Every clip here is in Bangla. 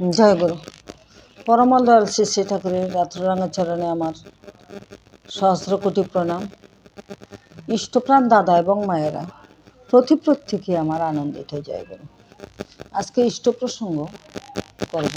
জয় গুরু। দয়াল শ্রী শ্রী ঠাকুরের রাত্ররাঙা চরণে আমার সহস্র কোটি প্রণাম। ইষ্টপ্রাণ দাদা এবং মায়েরা প্রতি প্রত্যেকে আমার আনন্দিত জয় গুরু। আজকে ইষ্ট প্রসঙ্গ করব।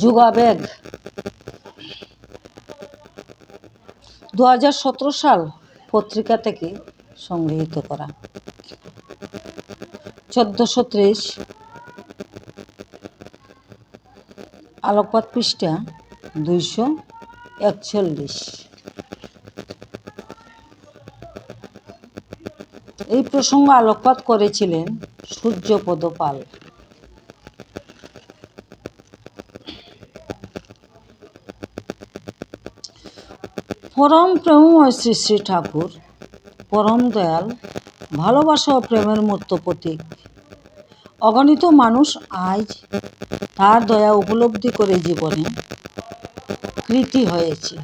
যুগাবেগ। দু হাজার সতেরো সাল পত্রিকা থেকে সংগৃহীত করা। চোদ্দোশো ত্রিশ। আলোকপাত পৃষ্ঠা দুইশো একচল্লিশ। এই প্রসঙ্গ আলোকপাত করেছিলেন সূর্যপদ পাল। পরম প্রেমময় শ্রী শ্রী ঠাকুর, পরম দয়াল ভালোবাসা ও প্রেমের মূর্ত প্রতীক। অগণিত মানুষ আজ তার দয়া উপলব্ধি করে জীবনে কৃতি হয়েছে।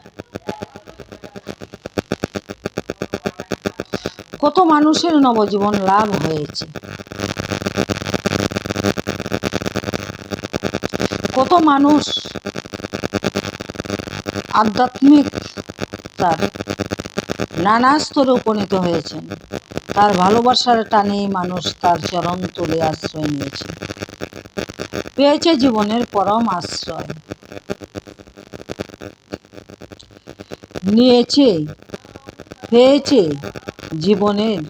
কত মানুষের নবজীবন লাভ হয়েছে। কত মানুষ আধ্যাত্মিক তার নানা স্তরে উপনীত হয়েছেন। তার ভালোবাসার টানেই মানুষ তার চরণ তুলে আশ্রয় নিয়েছে। পেয়েছে জীবনের পরম আশ্রয়। নিয়েছে, পেয়েছে জীবনের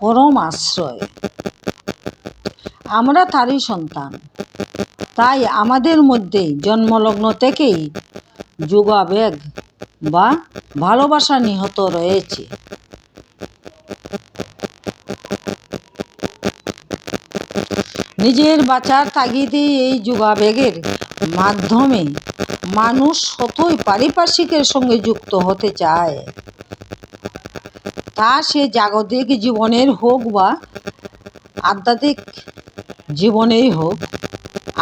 পরম আশ্রয়। আমরা তারই সন্তান। তাই আমাদের মধ্যে জন্মলগ্ন থেকেই যুগাবেগ বা ভালোবাসা নিহত রয়েছে। নিজের বাঁচার তাগিদে এই যোগাবেগের মাধ্যমে মানুষ শতই পারিপার্শ্বিকের সঙ্গে যুক্ত হতে চায়। তা সে জাগতিক জীবনের হোক বা আধ্যাত্মিক জীবনেই হোক,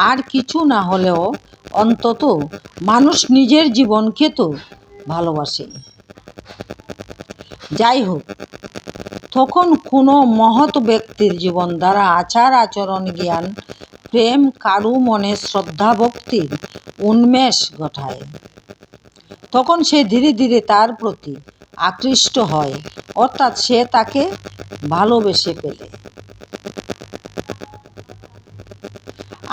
আর কিছু না হলেও অন্তত মানুষ নিজের জীবনকে তো ভালোবাসে। যাই হোক, তখন কোনো মহৎ ব্যক্তির জীবন দ্বারা আচার, আচরণ, জ্ঞান, প্রেম, কারু, মনে, শ্রদ্ধা, ভক্তির উন্মেষ ঘটায়। তখন সে ধীরে ধীরে তার প্রতি আকৃষ্ট হয়, অর্থাৎ সে তাকে ভালোবেসে পেলে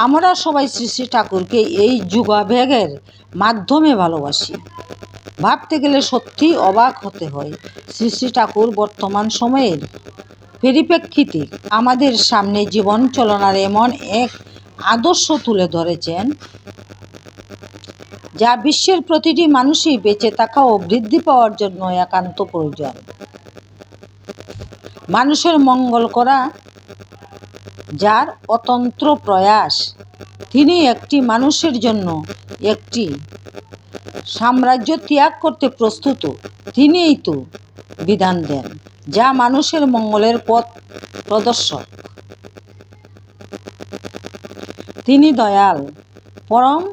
আমরা সবাই শ্রী শ্রী ঠাকুরকে এই যুগাবেগের মাধ্যমে ভালোবাসি। ভাবতে গেলে সত্যি অবাক হতে হয়। শ্রী শ্রী ঠাকুর বর্তমান সময়ের পরিপ্রেক্ষিতে আমাদের সামনে জীবন চলনার এমন এক আদর্শ তুলে ধরেছেন, যা বিশ্বের প্রতিটি মানুষই বেঁচে থাকা ও বৃদ্ধি পাওয়ার জন্য একান্ত প্রয়োজন। মানুষের মঙ্গল করা যার অতন্ত্র প্রয়াস। তিনি একটি মানুষের জন্য একটি সাম্রাজ্য ত্যাগ করতে প্রস্তুত। তিনিই তো বিধান দেন, যা মানুষের মঙ্গলের পথ প্রদর্শক। তিনি দয়াল, পরম,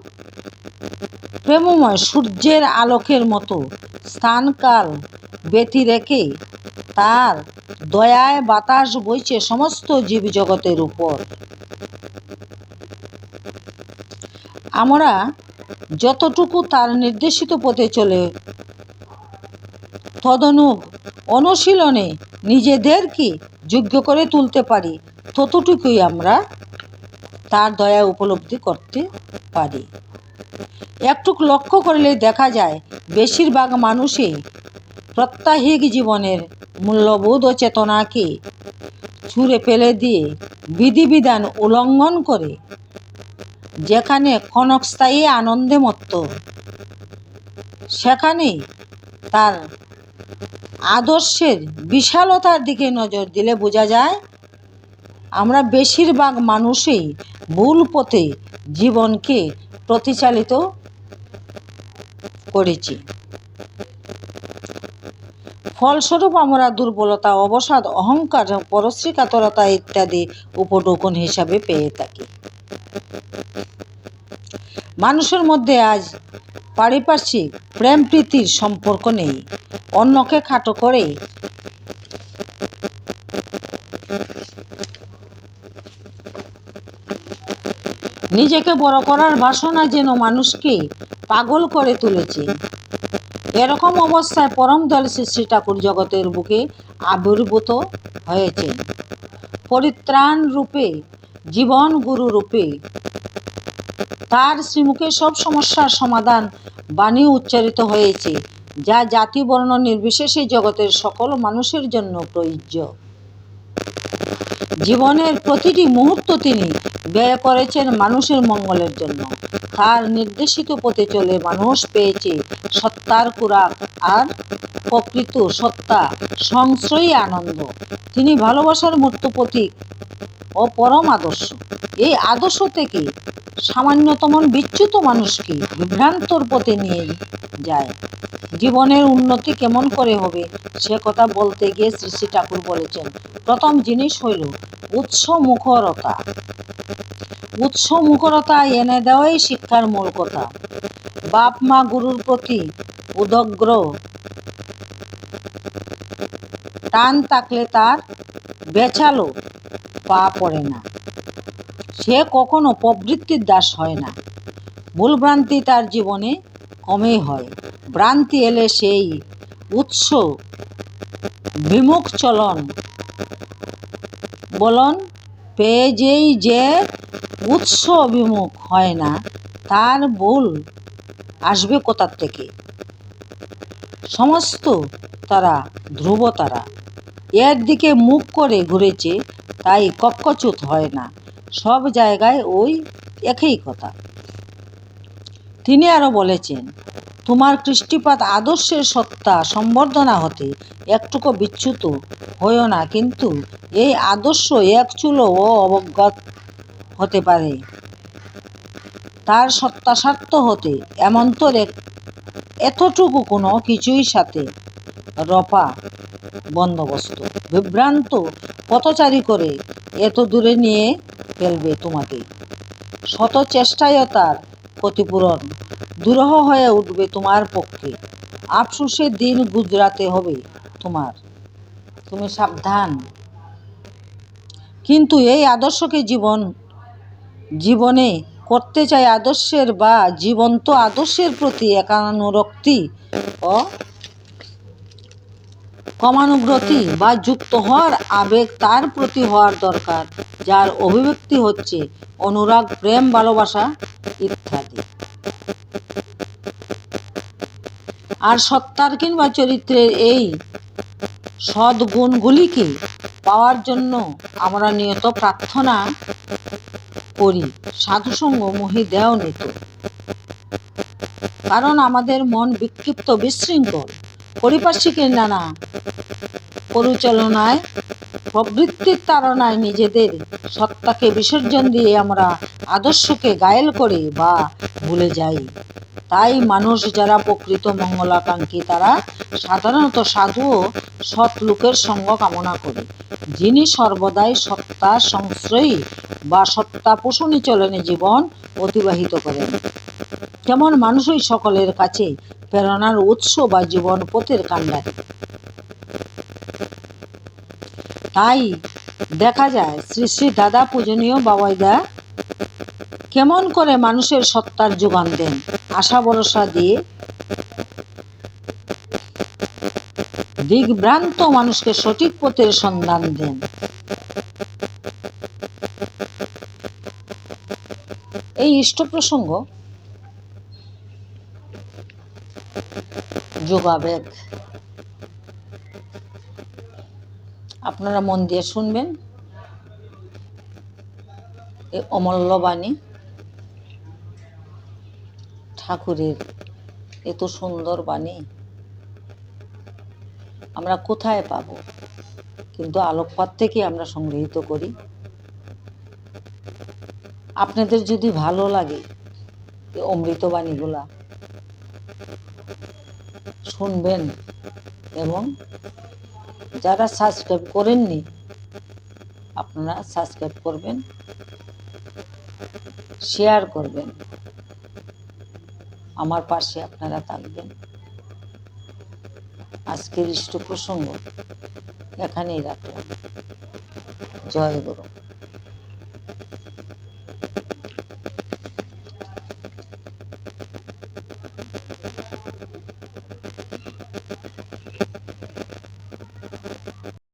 প্রেমময় সূর্যের আলোকের মতো স্থানকাল ব্যতি রেখে তার দয়ায় বাতাস বইছে সমস্ত জীবজগতের উপর। আমরা যতটুকু তার নির্দেশিত পথে চলে তদনুগ অনুশীলনে নিজেদেরকে যোগ্য করে তুলতে পারি, ততটুকুই আমরা তার দয়া উপলব্ধি করতে পারি। একটু লক্ষ্য করলে দেখা যায়, বেশিরভাগ মানুষই প্রত্যাহিক জীবনের মূল্যবোধ ও চেতনাকে ছুঁড়ে ফেলে দিয়ে বিধিবিধান উল্লঙ্ঘন করে, যেখানে ক্ষণস্থায়ী আনন্দে মত্ত, সেখানেই তার আদর্শের বিশালতার দিকে নজর দিলে বোঝা যায়, আমরা বেশিরভাগ মানুষই ভুল পথে জীবনকে প্রতিচালিত করেছি। ফলস্বরূপ আমরা দুর্বলতা, অবসাদ, অহংকার, পরশ্রীকাতরতা ইত্যাদি উপটোকন হিসাবে পেয়ে থাকি। মানুষের মধ্যে আজ পারিপার্শ্বিক প্রেম প্রীতির সম্পর্ক নেই। অন্যকে খাটো করে নিজেকে বড় করার বাসনা যেন মানুষকে পাগল করে তুলেছে। এরকম অবস্থায় পরম দল শ্রী শ্রী ঠাকুর জগতের বুকে আবির্ভূত হয়েছে। পরিত্রাণ রূপে, জীবন গুরু রূপে তার শ্রীমুখে সব সমস্যার সমাধান বাণী উচ্চারিত হয়েছে, যা জাতি বর্ণ নির্বিশেষে জগতের সকল মানুষের জন্য প্রযোজ্য। জীবনের প্রতিটি মুহূর্ত তিনি ব্যয় করেছেন মানুষের মঙ্গলের জন্য। তার নির্দেশিত পথে চলে মানুষ পেয়েছে সত্তার কুরাক আর প্রকৃত সত্তা, সংশ্রয়ী আনন্দ। তিনি ভালোবাসার মূর্ত প্রতীক ও পরম আদর্শ। এই আদর্শ থেকে সামান্যতম বিচ্যুত মানুষকে বিভ্রান্তর পথে নিয়ে যায়। জীবনের উন্নতি কেমন করে হবে সে কথা বলতে গিয়ে শ্রী শ্রী ঠাকুর বলেছেন, প্রথম জিনিস হইল উৎস মুখরতা উৎস মুখরতা এনে দেওয়াই শিক্ষার মূল কথা। বাপ, মা, গুরুর প্রতি উদগ্র টান থাকলে তার বেচালো। পা পড়ে না। সে কখনো প্রবৃত্তির দাস হয় না। ভুলভ্রান্তি তার জীবনে কমেই হয়। ভ্রান্তি এলে সেই উৎস বিমুখ চলন বলন পেয়ে যেই যে উৎস বিমুখ হয় না, তার ভুল আসবে কোথার থেকে? সমস্ত তারা ধ্রুব তারা। এর দিকে মুখ করে ঘুরেছে তাই কপকচুত হয় না। সব জায়গায় ওই একই কথা। তিনি আরও বলেছেন, তোমার কৃষ্টিপাত আদর্শের সত্তা সম্বর্ধনা হতে একটুকু বিচ্যুত হইও না, কিন্তু এই আদর্শ এক চুলো ও অবজ্ঞাত হতে পারে। তার সত্তাসার্থ হতে এমন্তর এতটুকু কোনো কিছুই সাথে রপা বন্দোবস্ত। বিভ্রান্ত পথচারী করে এত দূরে নিয়ে ফেলবে তোমাকে। শত চেষ্টায়ও তার ক্ষতিপূরণ দুরহ হয়ে উঠবে তোমার পক্ষে। আফসোসের দিন গুজরাতে হবে তোমার। তুমি সাবধান। কিন্তু এই আদর্শকে জীবন, জীবনে করতে চাই আদর্শের বা জীবন্ত আদর্শের প্রতি একানুরক্তি ও কমানুব্রতি বা যুক্ত হওয়ার আবেগ তার প্রতি হওয়ার দরকার, যার অভিব্যক্তি হচ্ছে অনুরাগ, প্রেম, ভালোবাসা ইত্যাদি। আর সত্তার কিংবা চরিত্রের এই সদ্গুণগুলিকে পাওয়ার জন্য আমরা নিয়ত প্রার্থনা করি, সাধুসঙ্গ মহি দেও নিত। কারণ আমাদের মন বিক্ষিপ্ত বিশৃঙ্খল। পরিপার্শ্বিকের নানা পরিচালনায়, প্রবৃত্তির তাড়নায় নিজেদের সত্তাকে বিসর্জন দিয়ে আমরা আদর্শকে গায়েল করে বা ভুলে যাই। তাই মানুষ যারা প্রকৃত মঙ্গলাকাঙ্ক্ষী, তারা সাধারণত সাধু ও সৎ লোকের সঙ্গ কামনা করে। যিনি সর্বদাই সত্তা সংশ্রয়ী বা সত্তা পোষণী চলনে জীবন অতিবাহিত করেন। কেমন মানুষই সকলের কাছে প্রেরণার উৎস বা জীবন পথের কাণ্ডারি তাই দেখা যায়, শ্রী শ্রী দাদা পূজনীয় বাবাইদা কেমন করে মানুষের সত্তার যোগান দেন? আশা ভরসা দিয়ে দিগভ্রান্ত মানুষকে সঠিক পথের সন্ধান দেন। এই ইষ্ট প্রসঙ্গ যোগাবেগ আপনারা মন দিয়ে শুনবেন। এই অমূল্য বাণী। ঠাকুরের এত সুন্দর বাণী। আমরা কোথায় পাব? কিন্তু আলোকপাত থেকে আমরা সংগৃহীত করি। আপনাদের যদি ভালো লাগে এই অমৃত বাণীগুলা শুনবেন এবং যারা সাবস্ক্রাইব করেননি, আপনারা সাবস্ক্রাইব করবেন শেয়ার করবেন, আমার পাশে আপনারা থাকবেন। আজকের ইষ্ট প্রসঙ্গ এখানেই রাখলাম। জয় গুরু।